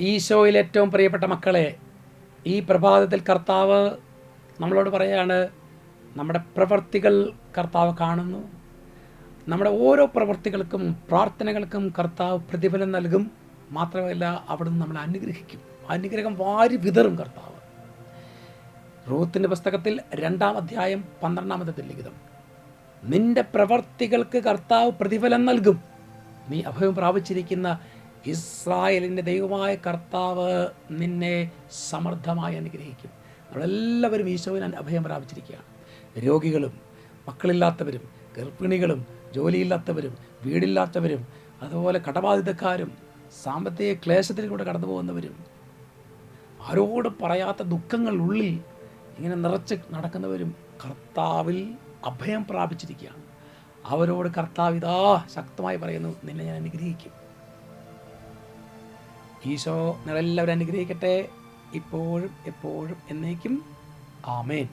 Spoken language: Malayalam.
ഈശോയിൽ ഏറ്റവും പ്രിയപ്പെട്ട മക്കളെ ഈ പ്രഭാതത്തിൽ കർത്താവ് നമ്മളോട് പറയാണ് നമ്മുടെ പ്രവർത്തികൾ കർത്താവ് കാണുന്നു. നമ്മുടെ ഓരോ പ്രവർത്തികൾക്കും പ്രാർത്ഥനകൾക്കും കർത്താവ് പ്രതിഫലം നൽകും. മാത്രമല്ല അവിടുന്ന് നമ്മളെ അനുഗ്രഹിക്കും. അനുഗ്രഹം വാരി വിതറും കർത്താവ്. റൂത്തിന്റെ പുസ്തകത്തിൽ രണ്ടാം അധ്യായം പന്ത്രണ്ടാമത്തെ ലിഖിതം നിന്റെ പ്രവർത്തികൾക്ക് കർത്താവ് പ്രതിഫലം നൽകും. നീ അഭയം പ്രാപിച്ചിരിക്കുന്ന ഇസ്രായേലിന്റെ ദൈവമായ കർത്താവ് നിന്നെ സമർത്ഥമായി അനുഗ്രഹിക്കും. നമ്മളെല്ലാവരും ഈശോവിന് അഭയം പ്രാപിച്ചിരിക്കുകയാണ്. രോഗികളും മക്കളില്ലാത്തവരും ഗർഭിണികളും ജോലിയില്ലാത്തവരും വീടില്ലാത്തവരും അതുപോലെ കടബാധിതക്കാരും സാമ്പത്തിക ക്ലേശത്തിലൂടെ കടന്നു പോകുന്നവരും ആരോടും പറയാത്ത ദുഃഖങ്ങൾ ഉള്ളിൽ ഇങ്ങനെ നിറച്ച് നടക്കുന്നവരും കർത്താവിൽ അഭയം പ്രാപിച്ചിരിക്കുകയാണ്. അവരോട് കർത്താവ് ഇതാ ശക്തമായി പറയുന്നു നിന്നെ ഞാൻ അനുഗ്രഹിക്കും. ഈശോ നിങ്ങളെല്ലാവരും അനുഗ്രഹിക്കട്ടെ. ഇപ്പോഴും എപ്പോഴും എന്നേക്കും. ആമേൻ.